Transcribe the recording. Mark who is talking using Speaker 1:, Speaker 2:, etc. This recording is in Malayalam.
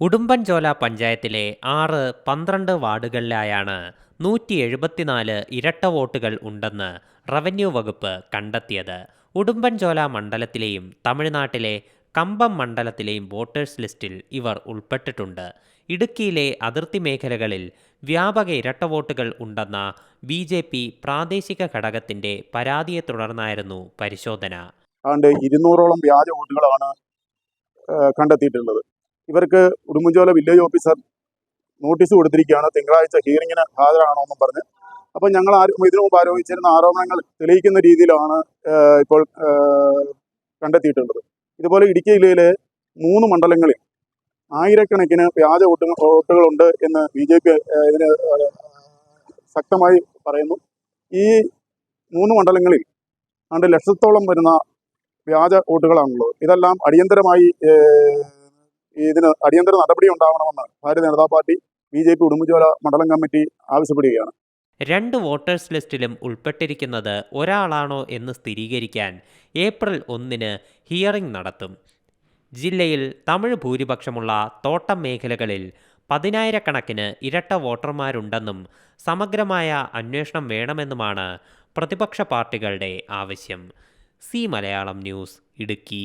Speaker 1: ഉടുമ്പൻചോല പഞ്ചായത്തിലെ ആറ് പന്ത്രണ്ട് വാർഡുകളിലായാണ് നൂറ്റി എഴുപത്തിനാല് ഇരട്ട വോട്ടുകൾ ഉണ്ടെന്ന് റവന്യൂ വകുപ്പ് കണ്ടെത്തിയത്. ഉടുമ്പൻചോല മണ്ഡലത്തിലെയും തമിഴ്നാട്ടിലെ കമ്പം മണ്ഡലത്തിലെയും വോട്ടേഴ്സ് ലിസ്റ്റിൽ ഇവർ ഉൾപ്പെട്ടിട്ടുണ്ട്. ഇടുക്കിയിലെ അതിർത്തി മേഖലകളിൽ വ്യാപക ഇരട്ട വോട്ടുകൾ ഉണ്ടെന്ന ബി ജെ പി പ്രാദേശിക ഘടകത്തിന്റെ പരാതിയെ തുടർന്നായിരുന്നു പരിശോധന.
Speaker 2: ഇരുന്നൂറോളം വ്യാജ വോട്ടുകളാണ് കണ്ടെത്തിയിട്ടുള്ളത്. ഇവർക്ക് ഉടുമ്പൻചോല വില്ലേജ് ഓഫീസർ നോട്ടീസ് കൊടുത്തിരിക്കുകയാണ്. തിങ്കളാഴ്ച ഹിയറിങ്ങിന് ഹാജരാകണമെന്നും പറഞ്ഞ്. അപ്പം ഞങ്ങൾ ആരും ഇതിനു മുമ്പ് ആരോപിച്ചിരുന്ന ആരോപണങ്ങൾ തെളിയിക്കുന്ന രീതിയിലാണ് ഇപ്പോൾ കണ്ടെത്തിയിട്ടുള്ളത്. ഇതുപോലെ ഇടുക്കി ജില്ലയിലെ മൂന്ന് മണ്ഡലങ്ങളിൽ ആയിരക്കണക്കിന് വ്യാജ വോട്ടുകൾ വോട്ടുകളുണ്ട് എന്ന് ബി ജെ പി ഇതിന് ശക്തമായി പറയുന്നു. ഈ മൂന്ന് മണ്ഡലങ്ങളിൽ ആണ്ട് ലക്ഷത്തോളം വരുന്ന വ്യാജ വോട്ടുകളാണുള്ളത്. ഇതെല്ലാം അടിയന്തരമായി ഇതിന് അടിയന്തര നടപടി ഉണ്ടാവണമെന്ന് Bharatiya Janata party B J P Udumbanchola മണ്ഡലം കമ്മിറ്റി ആവശ്യപ്പെടുകയാണ്.
Speaker 1: രണ്ട് വോട്ടേഴ്സ് ലിസ്റ്റിലും ഉൾപ്പെട്ടിരിക്കുന്നത് ഒരാളാണോ എന്ന് സ്ഥിരീകരിക്കാൻ ഏപ്രിൽ ഒന്നിന് ഹിയറിംഗ് നടത്തും. ജില്ലയിൽ തമിഴ് ഭൂരിപക്ഷമുള്ള തോട്ടം മേഖലകളിൽ പതിനായിരക്കണക്കിന് ഇരട്ട വോട്ടർമാരുണ്ടെന്നും സമഗ്രമായ അന്വേഷണം വേണമെന്നുമാണ് പ്രതിപക്ഷ പാർട്ടികളുടെ ആവശ്യം. C Malayalam news Idukki.